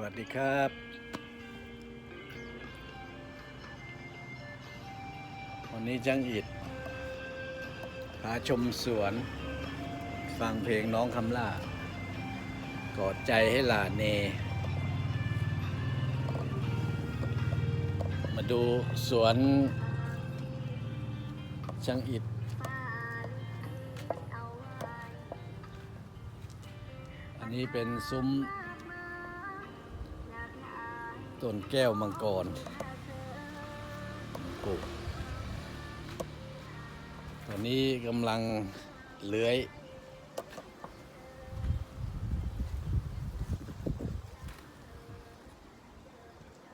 วัสดีครับ วันนี้จังอิดพาชมสวน ฟังเพลงน้องคำล่ากอดใจให้หลาเน มาดูสวนจังอิดอันนี้เป็นซุ้ม ต้นแก้วมังกรปลูตอนนี้กำลังเลื้อย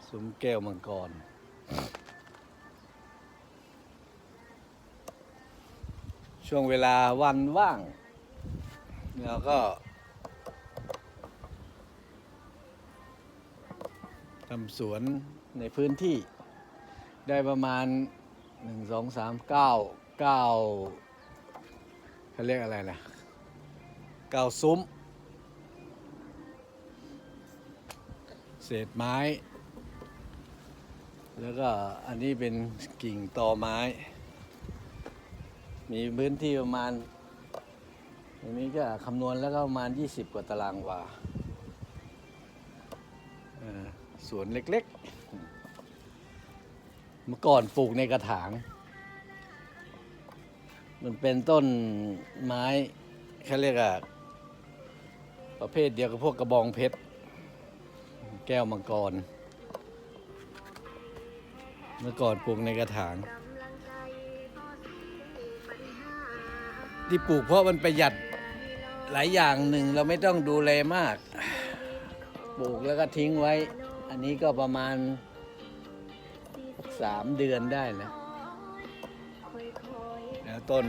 ซุ้มแก้วมังกรช่วงเวลาวันว่าง แล้วก็ำสวนในพื้นที่ ได้ประมาณหนึ่งสองสามเก้าเก้าเขาเรียกอะไรนะเก้าซุ้ม เศษไม้ แล้วก็อันนี้เป็นกิ่งตอไม้ มีพื้นที่ประมาณตรงนี้ก็คำนวณแล้วก็ประมาณ 20 กว่าตารางวา สวนเล็กๆ เมื่อก่อนปลูกในกระถาง มันเป็นต้นไม้เขาเรียกอะประเภทเดียวกับพวกกระบองเพชร แก้วมังกร เมื่อก่อนปลูกในกระถาง ที่ปลูกเพราะมันประหยัดหลายอย่างหนึ่งเราไม่ต้องดูแลมาก ปลูกแล้วก็ทิ้งไว้ อันนี้ก็ประมาณสามเดือนได้แล้วแล้วต้น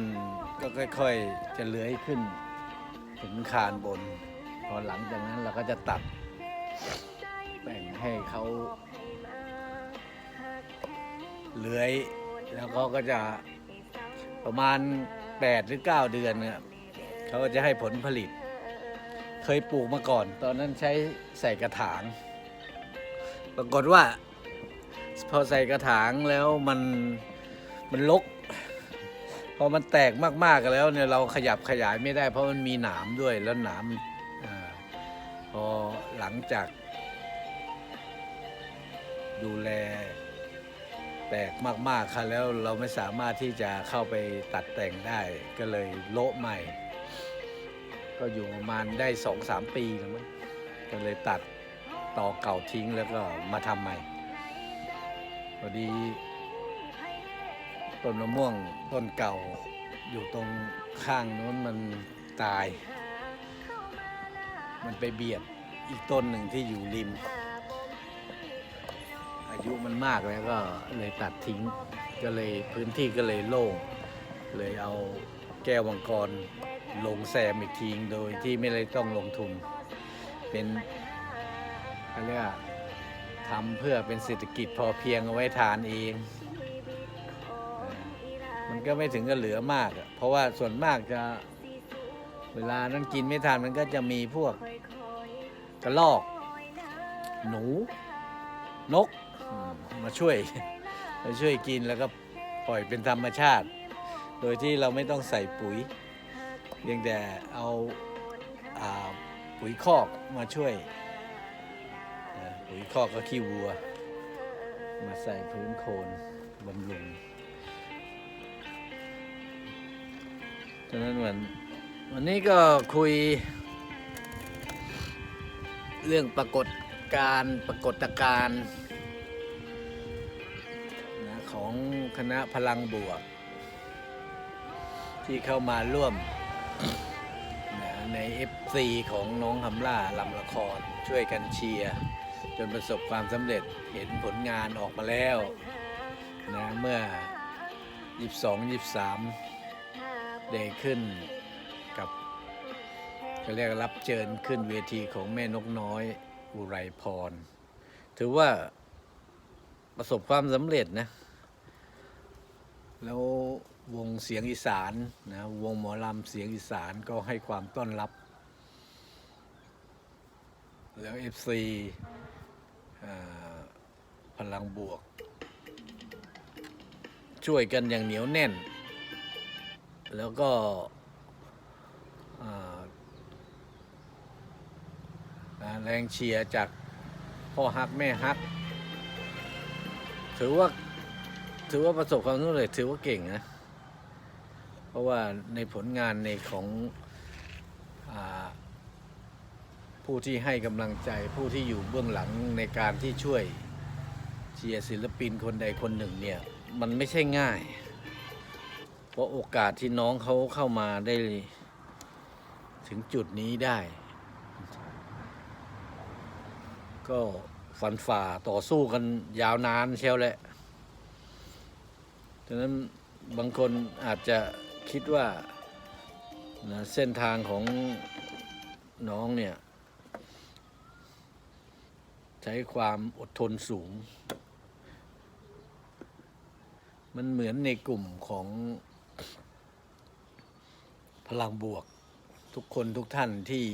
ก็ค่อยๆ จะเลื้อยขึ้น ถึงคานบน พอหลังจากนั้นเราก็จะตัดแบ่งให้เขาเลื้อย แล้วเขาก็จะประมาณ 8 หรือ 9 เดือนเนี่ยเขาก็จะให้ผลผลิต เคยปลูกมาก่อน ตอนนั้นใช้ใส่กระถาง ปรากฏว่า พอใส่กระถางแล้วมันมันลก พอมันแตกมากๆแล้วเนี่ยเราขยับขยายไม่ได้ เพราะมันมีหนามด้วยแล้วหนามอพอหลังจาก ดูแล แตกมากๆค่ะแล้วเราไม่สามารถที่จะเข้าไปตัดแต่งได้ ก็เลยโละใหม่ ก็อยู่ประมาณได้สองสามปีแล้วมั้งก็เลยตัด ต่อเก่าทิ้งแล้วก็มาทำใหม่พอดีต้นมะม่วงต้นเก่าอยู่ตรงข้างนู้นมันตาย มันไปเบียดอีกต้นหนึ่งที่อยู่ริม อายุมันมากแล้วก็เลยตัดทิ้ง ก็เลยพื้นที่ก็เลยโล่ง เลยเอาแก้วมังกรลงแซมอีกทีโดยที่ไม่ได้ต้องลงทุน เป็น เขาเรียกว่าทำเพื่อเป็นเศรษฐกิจพอเพียงเอาไว้ทานเอง มันก็ไม่ถึงกับเหลือมากอะเพราะว่าส่วนมากจะเวลานั้นกินไม่ทานมันก็จะมีพวกกระรอก หนู นกอืมมาช่วย มาช่วยกินแล้วก็ปล่อยเป็นธรรมชาติ โดยที่เราไม่ต้องใส่ปุ๋ยเพียงแต่เอาอาปุ๋ยคอกมาช่วย ปุ๋ยคอกก็ขี้วัว มาใส่พื้นโคนบำรุงฉะนั้นวันวันนี้ก็คุย เรื่องปรากฏการปรากฏการนะของคณะพลังบวก ที่เข้ามาร่วมนะใน FC ของน้องคำล่าลำละครช่วยกันเชียร์ จนประสบความสำเร็จเห็นผลงานออกมาแล้วนะเมื่อ 22 23 ได้ขึ้นกับก็เรียกรับเชิญขึ้นเวทีของแม่นกน้อยอุไรพร ถือว่าประสบความสำเร็จนะ แล้ววงเสียงอีสานนะวงหมอลำเสียงอีสานก็ให้ความต้อนรับ แล้วเอฟซี พลังบวก ช่วยกันอย่างเหนียวแน่น แล้วก็แรงเชียร์จากพ่อฮักแม่ฮัก ถือว่าถือว่าประสบความสำเร็จถือว่าเก่งนะ เพราะว่าในผลงานในของอ ผู้ที่ให้กำลังใจผู้ที่อยู่เบื้องหลังในการที่ช่วยเชียร์ศิลปินคนใดคนหนึ่งเนี่ยมันไม่ใช่ง่าย เพราะโอกาสที่น้องเขาเข้ามาได้ถึงจุดนี้ได้ ก็ฟันฝ่าต่อสู้กันยาวนานเชียวแหละฉะนั้นบางคนอาจจะคิดว่านะเส้นทางของน้องเนี่ย ใช้ความอดทนสูง มันเหมือนในกลุ่มของพลังบวก ทุกคนทุกท่านที่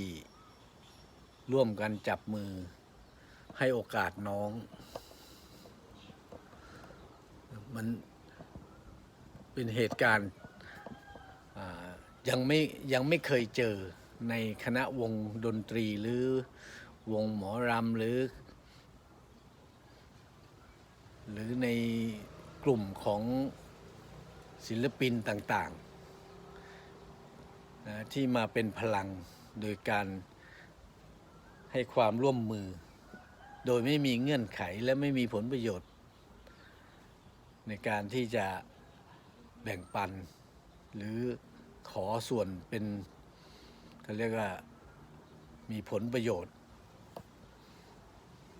ร่วมกันจับมือ ให้โอกาสน้อง มันเป็นเหตุการณ์ยังไม่ยังไม่เคยเจอในคณะวงดนตรีหรือวงหมอรำหรือ หรือในกลุ่มของศิลปินต่างๆนะที่มาเป็นพลังโดยการให้ความร่วมมือ โดยไม่มีเงื่อนไขและไม่มีผลประโยชน์ ในการที่จะแบ่งปัน หรือขอส่วนเป็นเขาเรียกว่ามีผลประโยชน์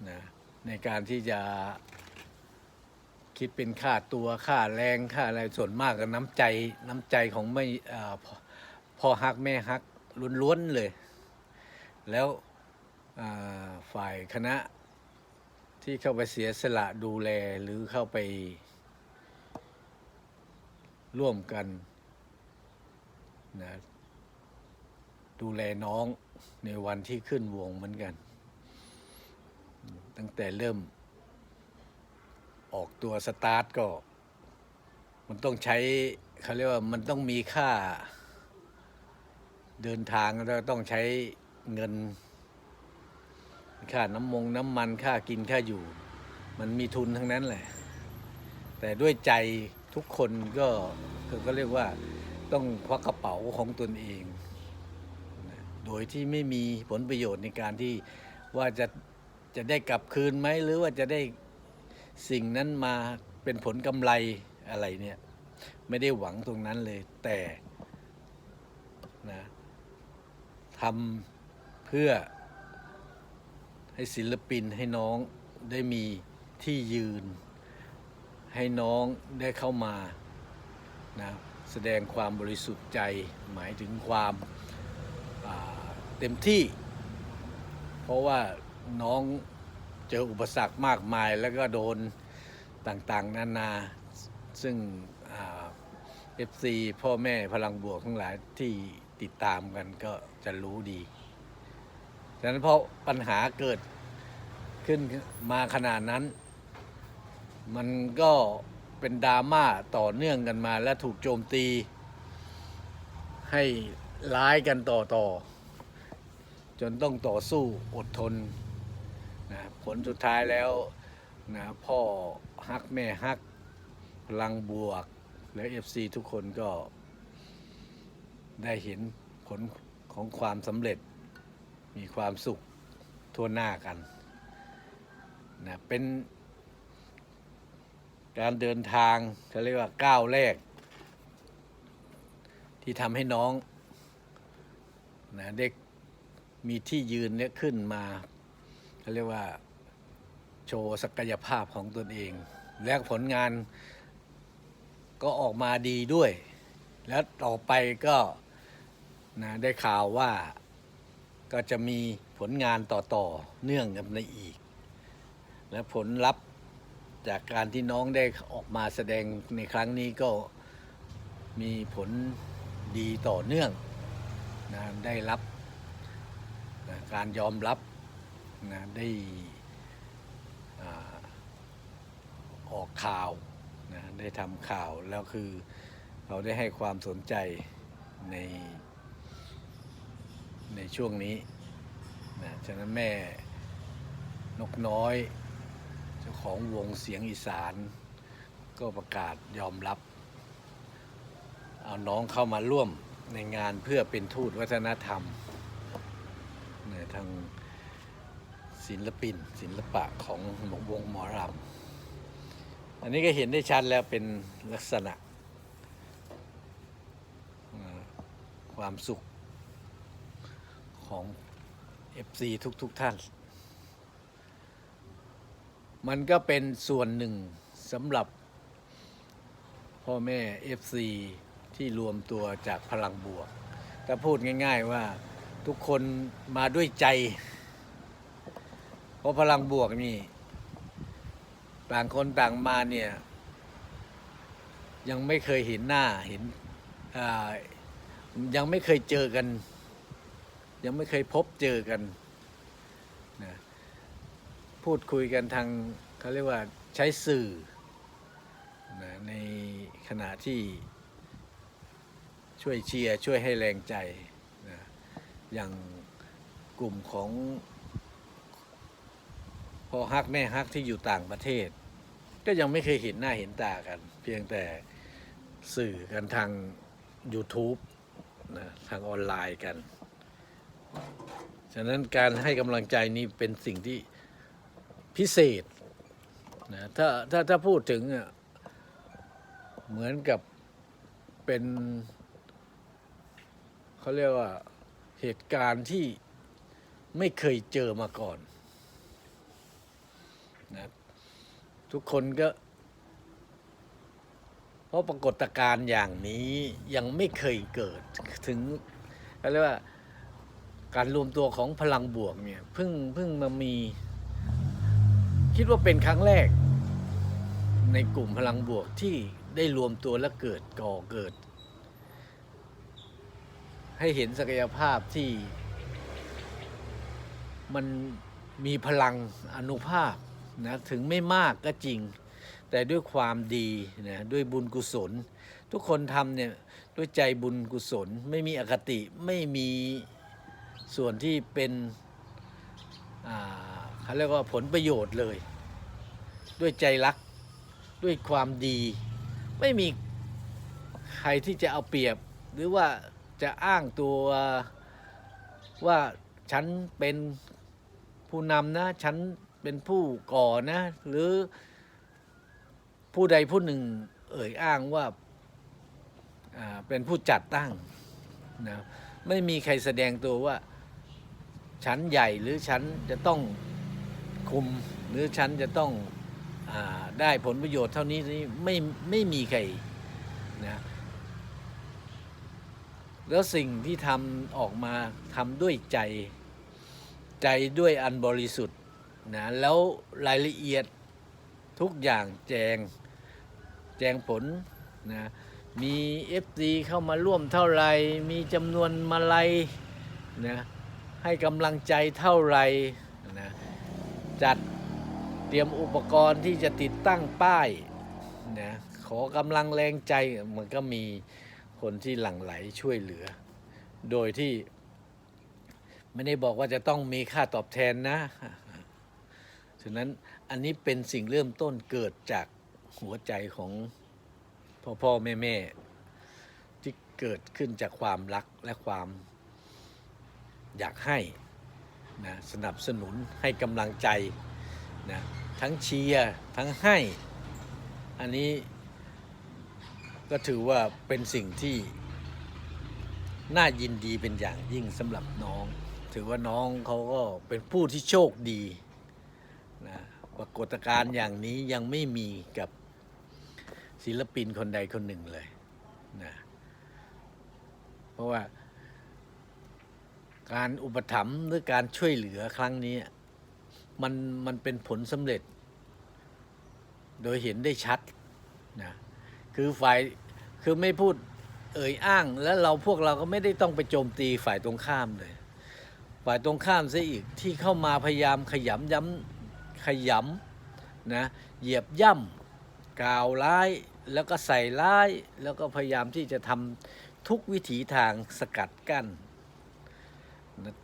นะในการที่จะ คิดเป็นค่าตัวค่าแรงค่าอะไรส่วนมากก็น้ำใจน้ำใจของไม่พพ่อฮักแม่ฮักล้วนๆเลย แล้วฝ่ายคณะที่เข้าไปเสียสละดูแลหรือเข้าไป ร่วมกันนะดูแลน้องในวันที่ขึ้นวงเหมือนกัน ตั้งแต่เริ่ม ออกตัวสตาร์ทก็ มันต้องใช้เขาเรียกว่ามันต้องมีค่า เดินทางแล้วต้องใช้เงิน ค่าน้ำมงน้ำมันค่ากินค่าอยู่ มันมีทุนทั้งนั้นแหละ แต่ด้วยใจทุกคนก็ก็ก็เรียกว่าต้องควักกระเป๋าของตนเอง โดยที่ไม่มีผลประโยชน์ในการที่ว่าจะจะได้กลับคืนไหมหรือว่าจะได้ สิ่งนั้นมาเป็นผลกำไรอะไรเนี่ยไม่ได้หวังตรงนั้นเลยแต่นะทำเพื่อให้ศิลปินให้น้องได้มีที่ยืน ให้น้องได้เข้ามานะแสดงความบริสุทธิ์ใจหมายถึงความาเต็มที่ เพราะว่าน้อง เจออุปสรรคมากมายแล้วก็โดนต่างๆ นานา ซึ่งเอฟซีพ่อแม่พลังบวกทั้งหลายที่ติดตามกันก็จะรู้ดีฉะนั้นเพราะปัญหาเกิดขึ้นมาขนาดนั้น มันก็เป็นดราม่าต่อเนื่องกันมา และถูกโจมตี ให้ร้ายกันต่อต่อ จนต้องต่อสู้อดทน ผลสุดท้ายแล้วนะพ่อฮักแม่ฮักพลังบวก และ FC ทุกคนก็ได้เห็นผลของความสำเร็จมีความสุขทั่วหน้ากันนะเป็นการเดินทางเขาเรียกว่าก้าวแรก ที่ทำให้น้องนะเด็กมีที่ยืนเนี่ยขึ้นมาเขาเรียกว่า โชว์ศักยภาพของตนเอง และผลงานก็ออกมาดีด้วย แล้วต่อไปก็นะได้ข่าวว่าก็จะมีผลงานต่อๆเนื่องกันในอีก และผลลัพธ์จากการที่น้องได้ออกมาแสดงในครั้งนี้ก็มีผลดีต่อเนื่องนะได้รับนะการยอมรับนะได้อา ออกข่าวนะได้ทำข่าวแล้วคือเขาได้ให้ความสนใจในในช่วงนี้นะฉะนั้นแม่นกน้อย เจ้าของวงเสียงอีสาน ก็ประกาศยอมรับ เอาน้องเข้ามาร่วมในงานเพื่อเป็นทูตวัฒนธรรมเนี่ยทางศิลปินศิลปะของวงหมอรำ อันนี้ก็เห็นได้ชัดแล้วเป็นลักษณะ ความสุขของ FC ทุกๆทท่าน มันก็เป็นส่วนหนึ่งสำหรับ พ่อแม่ FC ที่รวมตัวจากพลังบวกถ้าพูดง่าย ๆว่าทุกคนมาด้วยใจ เพราะพลังบวกนี่ ต่างคนต่างมาเนี่ย ยังไม่เคยเห็นหน้าเห็นยังไม่เคยเจอกัน ยังไม่เคยพบเจอกันนะพูดคุยกันทางเขาเรียกว่าใช้สื่อนะในขณะที่ช่วยเชียร์ช่วยให้แรงใจนะอย่างกลุ่มของ อฮักแม่ฮักที่อยู่ต่างประเทศ ก็ยังไม่เคยเห็นหน้าเห็นตากัน เพียงแต่สื่อกันทาง YouTube นะทางออนไลน์กัน ฉะนั้นการให้กำลังใจนี้เป็นสิ่งที่พิเศษนะถ้าถ้าถ้าพูดถึงเหมือนกับเป็นเขาเรียกว่าเหตุการณ์ที่ไม่เคยเจอมาก่อนนะ ทุกคนก็ เพราะปรากฏการณ์อย่างนี้ยังไม่เคยเกิดถึงเขาเรียกว่าการรวมตัวของพลังบวกเนี่ยเพิ่งเพิ่งมามี คิดว่าเป็นครั้งแรก ในกลุ่มพลังบวกที่ได้รวมตัวและเกิดก่อเกิด ให้เห็นศักยภาพที่มันมีพลังอนุภาพ นะถึงไม่มากก็จริง แต่ด้วยความดีนะด้วยบุญกุศล ทุกคนทำเนี่ยด้วยใจบุญกุศล ไม่มีอคติไม่มีส่วนที่เป็นเขาเรียกว่าผลประโยชน์เลย ด้วยใจรักด้วยความดี ไม่มีใครที่จะเอาเปรียบ หรือว่าจะอ้างตัวว่าฉันเป็นผู้นำนะ ฉัน เป็นผู้ก่อนะ หรือผู้ใดผู้หนึ่งเอ่ยอ้างว่าเป็นผู้จัดตั้งนะไม่มีใครแสดงตัวว่าฉันใหญ่หรือฉันจะต้องคุมหรือฉันจะต้องอได้ผลประโยชน์เท่านี้นี่ไม่ไม่มีใครนะแล้วสิ่งที่ทำออกมาทำด้วยใจใจด้วยอันบริสุทธิ์ นะแล้วรายละเอียดทุกอย่างแจงแจงผลนะมี FD เข้ามาร่วมเท่าไหร่มีจำนวนมาลัยนะให้กำลังใจเท่าไหร่นะจัดเตรียมอุปกรณ์ที่จะติดตั้งป้ายนะขอกำลังแรงใจมันก็มีคนที่หลั่งไหลช่วยเหลือ โดยที่ไม่ได้บอกว่าจะต้องมีค่าตอบแทนนะ ฉะนั้นอันนี้เป็นสิ่งเริ่มต้นเกิดจากหัวใจของพ่อพ่อแม่แม่ที่เกิดขึ้นจากความรักและความอยากให้นะสนับสนุนให้กำลังใจนะทั้งเชียร์ทั้งให้ อันนี้ก็ถือว่าเป็นสิ่งที่น่ายินดีเป็นอย่างยิ่งสำหรับน้อง ถือว่าน้องเขาก็เป็นผู้ที่โชคดี นะปรากฏการณ์อย่างนี้ยังไม่มีกับศิลปินคนใดคนหนึ่งเลยนะเพราะว่า การอุปถัมภ์หรือการช่วยเหลือครั้งนี้มันมันเป็นผลสำเร็จ โดยเห็นได้ชัดนะคือฝ่ายคือไม่พูดเอ่ยอ้าง แล้วเราพวกเราก็ไม่ได้ต้องไปโจมตีฝ่ายตรงข้ามเลย ฝ่ายตรงข้ามซะอีกที่เข้ามาพยายามขยำย้ำ ขยำนะเหยียบย่ำกล่าวร้ายแล้วก็ใส่ร้าย แล้วก็พยายามที่จะทำทุกวิถีทางสกัดกั้นนะ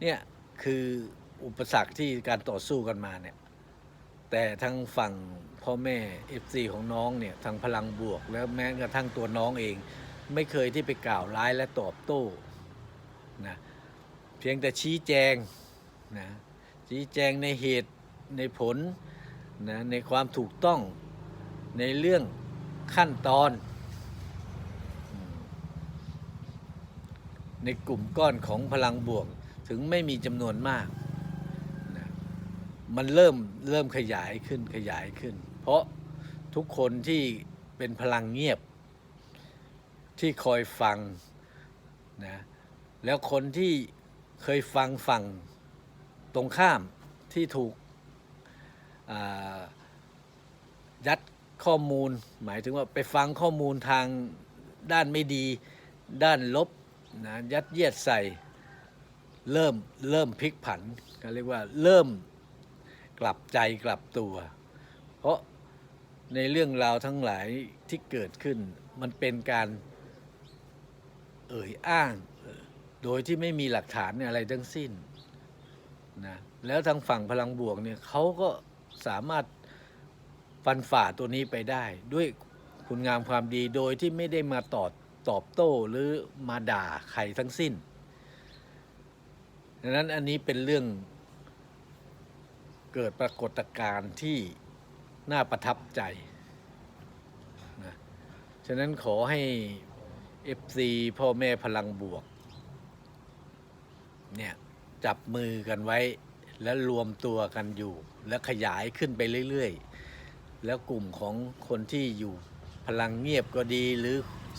เนี่ยคืออุปสรรคที่การต่อสู้กันมาเนี่ยแต่ทางฝั่งพ่อแม่ FC ของน้องเนี่ยทางพลังบวก แล้วแม้กระทั่งตัวน้องเอง ไม่เคยที่ไปกล่าวร้ายและตอบโต้นะเพียงแต่ชี้แจงนะชี้แจงในเหตุ ในผลนะในความถูกต้องในเรื่องขั้นตอน ในกลุ่มก้อนของพลังบวกถึงไม่มีจำนวนมากนะมันเริ่มเริ่มขยายขึ้นขยายขึ้น เพราะทุกคนที่เป็นพลังเงียบ ที่คอยฟังนะแล้วคนที่เคยฟังฝั่งตรงข้ามที่ถูก ยัดข้อมูล หมายถึงว่าไปฟังข้อมูลทางด้านไม่ดี ด้านลบนะยัดเยียดใส่เริ่มเริ่มพลิกผันก็เรียกว่าเริ่มกลับใจกลับตัว เพราะในเรื่องราวทั้งหลายที่เกิดขึ้น มันเป็นการเอ่ยอ้าง โดยที่ไม่มีหลักฐานอะไรทั้งสิ้นนะแล้วทางฝั่งพลังบวกเนี่ยเขาก็ สามารถฟันฝ่าตัวนี้ไปได้ ด้วยคุณงามความดีโดยที่ไม่ได้มาตอบตอบโต้หรือมาด่าใครทั้งสิ้นดังนั้นอันนี้เป็นเรื่องเกิดปรากฏการณ์ที่น่าประทับใจนะฉะนั้นขอให้ FC พ่อแม่พลังบวกเนี่ยจับมือกันไว้แล้วรวมตัวกันอยู่ แล้วขยายขึ้นไปเรื่อยๆ แล้วกลุ่มของคนที่อยู่พลังเงียบก็ดีหรือ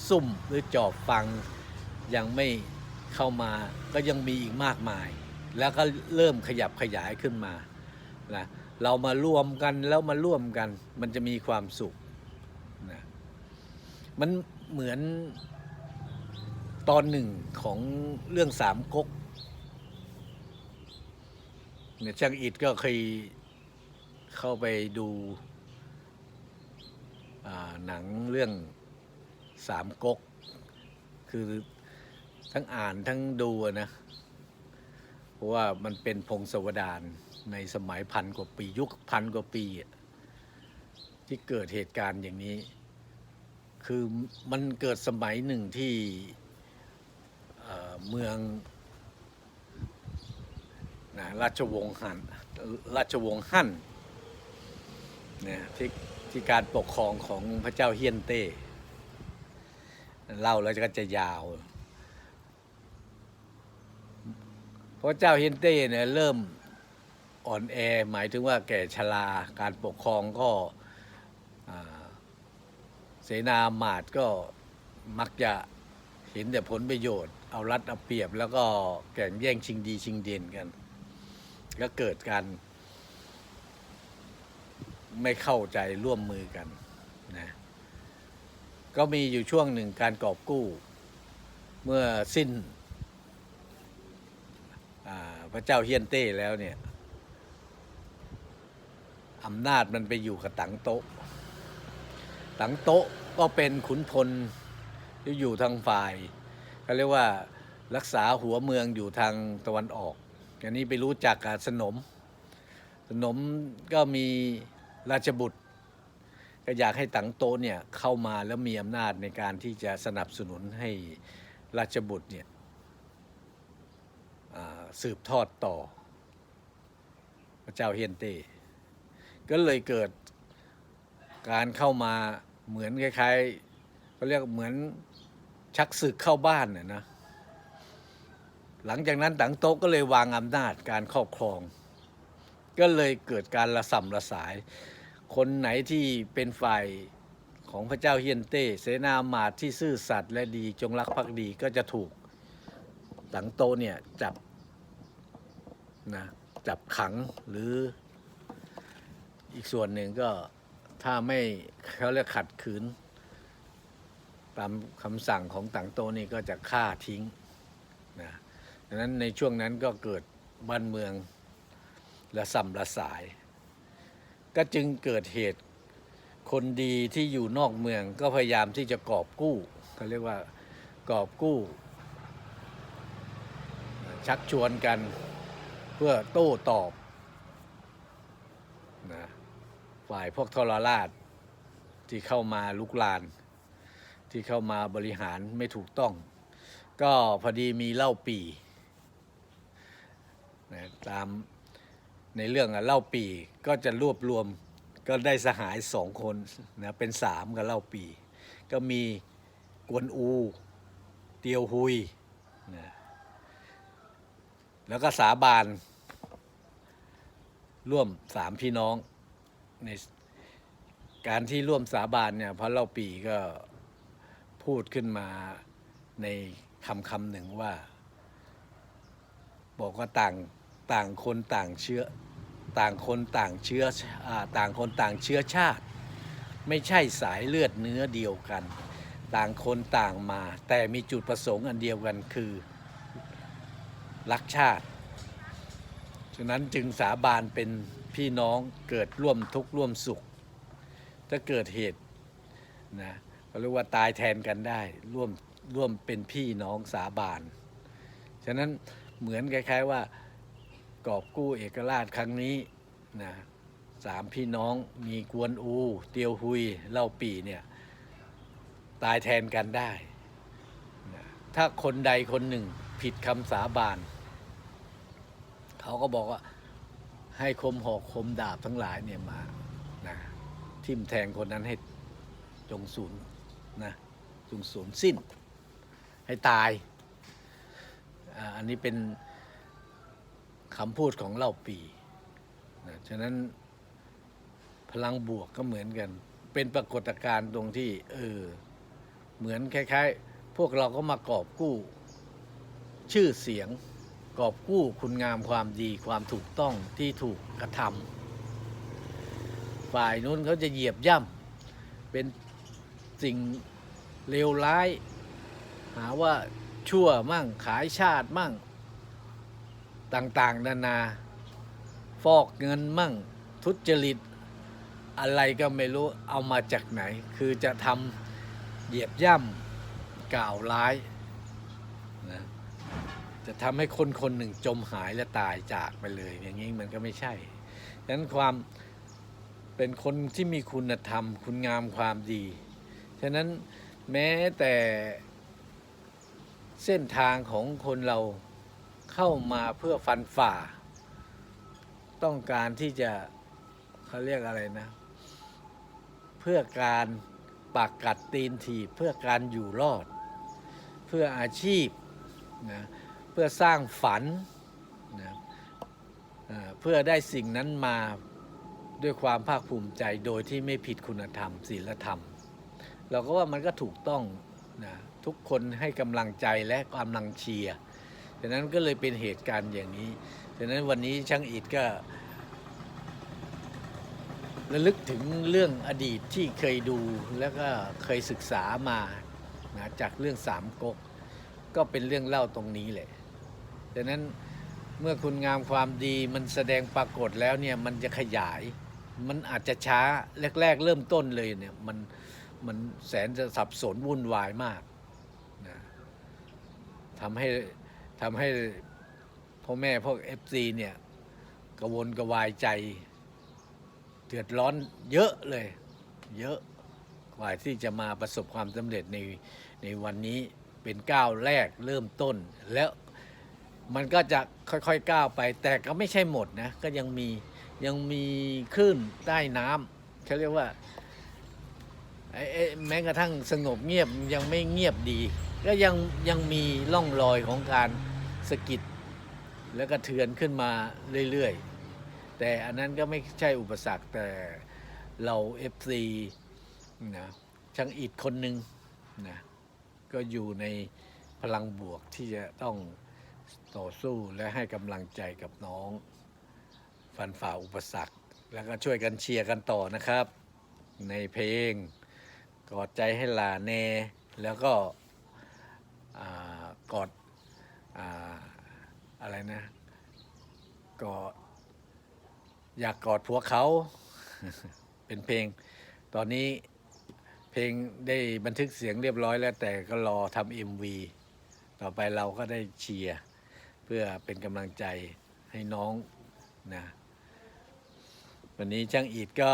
ซุ่มหรือจอบฟังยังไม่เข้ามาก็ยังมีอีกมากมาย แล้วก็เริ่มขยับขยายขึ้นมานะเรามารวมกันแล้วมาร่วมกัน มันจะมีความสุขนะมันเหมือนตอนหนึ่งของเรื่องสามก๊กเนี่ยช่างอิดก็เคย เข้าไปดูหนังเรื่องสามก๊ก คือทั้งอ่านทั้งดูนะ เพราะว่ามันเป็นพงศาวดารในสมัยพันกว่าปียุคพันกว่าปี ที่เกิดเหตุการณ์อย่างนี้ คือมันเกิดสมัยหนึ่งที่เเมืองนะราชวงศ์ฮั่นราชวงศ์ฮั่น เนี่ยที่ที่การปกครองของพระเจ้าเฮียนเต้เล่าแล้วก็จะยาว พระเจ้าเฮียนเต้เนี่ยเริ่มอ่อนแอหมายถึงว่าแก่ชราการปกครองก็เสนาหมาดก็มักจะเห็นแต่ผลประโยชน์ เอารัดเอาเปรียบ แล้วก็แข่งแย่งชิงดีชิงเด่นกัน ก็เกิดการ ไม่เข้าใจร่วมมือกันนะก็มีอยู่ช่วงหนึ่งการกอบกู้ เมื่อสิ้นพระเจ้าเฮียนเต้แล้วเนี่ยอำนาจมันไปอยู่กับตังโต๊ะตังโต๊ะก็เป็นขุนพลที่อยู่ทางฝ่ายเขาเรียกว่ารักษาหัวเมืองอยู่ทางตะวันออก อันนี้ไปรู้จักกับสนม สนมก็มี ราชบุตร ก็อยากให้ตังโตเนี่ยเข้ามาแล้วมีอำนาจในการที่จะสนับสนุนให้ราชบุตรเนี่ยสืบทอดต่อ พระเจ้าเฮียนเต้ก็เลยเกิดการเข้ามาเหมือนคล้ายๆเขาเรียกเหมือนชักศึกเข้าบ้านน่ะนะหลังจากนั้นตังโต๊ะก็เลยวางอำนาจการครอบครอง ก็เลยเกิดการระส่ำระสาย คนไหนที่เป็นฝ่ายของพระเจ้าเฮียนเต้ เสนาหมาดที่ซื่อสัตย์และดีจงรักภักดีก็จะถูกตังโตเนี่ยจับนะจับขังหรืออีกส่วนหนึ่งก็ถ้าไม่เขาเรียกขัดขืน ตามคำสั่งของต่างโตนี่ก็จะฆ่าทิ้งนะดังนั้นในช่วงนั้นก็เกิดบ้านเมืองระส่ำระสาย ก็จึงเกิดเหตุคนดีที่อยู่นอกเมืองก็พยายามที่จะกอบกู้เขาเรียกว่ากอบกู้ ชักชวนกันเพื่อโต้ตอบนะฝ่ายพวกทรราชที่เข้ามาลุกลาน ที่เข้ามาบริหารไม่ถูกต้อง ก็พอดีมีเล่าปีนะตาม ในเรื่องอะเล่าปีก็จะรวบรวมก็ได้สหายสองคนนะเป็นสามกับเล่าปี ก็มีกวนอู เตียวหุยนะแล้วก็สาบาน ร่วมสามพี่น้องในการที่ร่วมสาบานเนี่ยพระเล่าปีก็พูดขึ้นมาในคำคำหนึ่งว่า บอกว่าต่างต่างคนต่างเชื้อ ต่างคนต่างเชื้อต่างคนต่างเชื้อชาติ ไม่ใช่สายเลือดเนื้อเดียวกัน ต่างคนต่างมา แต่มีจุดประสงค์อันเดียวกันคือรักชาติ ฉะนั้นจึงสาบานเป็นพี่น้องเกิดร่วมทุกข์ร่วมสุข ถ้าเกิดเหตุนะเขาเรียกว่าตายแทนกันได้ร่วมร่วมเป็นพี่น้องสาบาน ฉะนั้นเหมือนคล้ายๆว่า กอบกู้เอกราชครั้งนี้นะสามพี่น้องมีกวนอู เตียวหุยเล่าปีเนี่ยตายแทนกันได้นะถ้าคนใดคนหนึ่งผิดคำสาบานเขาก็บอกว่าให้คมหอกคมดาบทั้งหลายเนี่ยมานะทิ่มแทงคนนั้นให้จงสูญนะจงสูญสิ้น ให้ตาย อันนี้เป็น คำพูดของเล่าปีนะฉะนั้นพลังบวกก็เหมือนกัน เป็นปรากฏการณ์ตรงที่ เออ เหมือนคล้ายๆ พวกเราก็มากอบกู้ ชื่อเสียงกอบกู้คุณงามความดีความถูกต้องที่ถูกกระทำฝ่ายนู้นเขาจะเหยียบย่ำเป็นสิ่งเลวร้าย หาว่าชั่วมั่งขายชาติมั่ง ต่างๆ นานา ฟอกเงินมั่ง ทุจริต อะไรก็ไม่รู้เอามาจากไหน คือจะทำเหยียบย่ำกล่าวร้ายนะจะทำให้คนคนหนึ่งจมหายและตายจากไปเลย อย่างนี้มันก็ไม่ใช่ดังนั้นความเป็นคนที่มีคุณธรรม คุณงามความดี ฉะนั้นแม้แต่เส้นทางของคนเรา เข้ามาเพื่อฟันฝ่า ต้องการที่จะเขาเรียกอะไรนะ เพื่อการปากกัดตีนถีบเพื่อการอยู่รอด เพื่ออาชีพนะเพื่อสร้างฝันนะเพื่อได้สิ่งนั้นมาด้วยความภาคภูมิใจโดยที่ไม่ผิดคุณธรรมศีลธรรม เราก็ว่ามันก็ถูกต้องนะทุกคนให้กำลังใจและกำลังเชียร์ ฉะนั้นก็เลยเป็นเหตุการณ์อย่างนี้ฉะนั้นวันนี้ช่างอิดก็ระลึกถึงเรื่องอดีตที่เคยดูแล้วก็เคยศึกษามานะจากเรื่องสามก๊กก็เป็นเรื่องเล่าตรงนี้แหละดังนั้นเมื่อคุณงามความดีมันแสดงปรากฏแล้วเนี่ยมันจะขยาย มันอาจจะช้าแรก ๆ เริ่มต้นเลยเนี่ยมันมันแสนจะสับสนวุ่นวายมากนะทำให้ ทำให้พ่อแม่พวกเอฟซีเนี่ยกระวนกระวายใจ เดือดร้อนเยอะเลย เยอะกว่าที่จะมาประสบความสำเร็จในในวันนี้เป็นก้าวแรกเริ่มต้น แล้วมันก็จะค่อยๆก้าวไป แต่ก็ไม่ใช่หมดนะ ก็ยังมียังมีคลื่นใต้น้ำเขาเรียกว่าไอ้แม้กระทั่งสงบเงียบยังไม่เงียบดี ก็ยังยังมีร่องรอยของการ สะกิดแล้วก็เทือนขึ้นมาเรื่อยๆ แต่อันนั้นก็ไม่ใช่อุปสรรคแต่เรา FC นะช่างอิดคนหนึ่งนะก็อยู่ในพลังบวกที่จะต้องต่อสู้และให้กำลังใจกับน้อง ฟันฝ่าอุปสรรค แล้วก็ช่วยกันเชียร์กันต่อนะครับ ในเพลงกอดใจให้หลาแนแล้วก็กอด อะไรนะก็อยากกอดผัวเขา เป็นเพลง ตอนนี้เพลงได้บันทึกเสียงเรียบร้อยแล้ว แต่ก็รอทำเอ็มวีต่อไปเราก็ได้เชียร์เพื่อเป็นกำลังใจให้น้องนะวันนี้ช่างอีดก็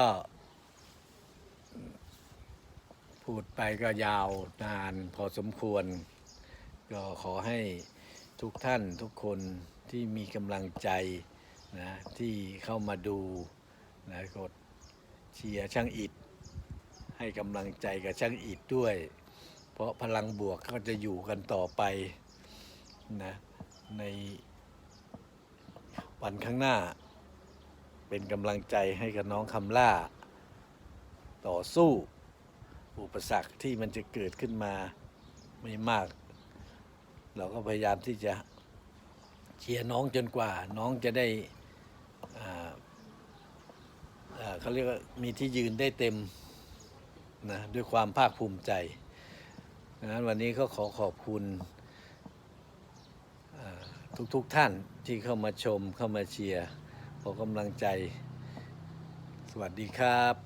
พูดไปก็ยาวนานพอสมควร ก็ขอให้ ทุกท่านทุกคนที่มีกำลังใจนะที่เข้ามาดูนะกดเชียร์ช่างอิดให้กำลังใจกับช่างอิดด้วย เพราะพลังบวกก็จะอยู่กันต่อไปนะในวันข้างหน้า เป็นกำลังใจให้กับน้องคำล่า ต่อสู้อุปสรรคที่มันจะเกิดขึ้นมาไม่มาก เราก็พยายามที่จะเชียร์น้องจนกว่า น้องจะได้เขาเรียกว่ามีที่ยืนได้เต็มนะด้วยความภาคภูมิใจงนั้นวันนี้ก็ขอขอบคุณทุกๆทท่านที่เข้ามาชมเข้ามาเชียร์ขอกำลังใจ สวัสดีครับ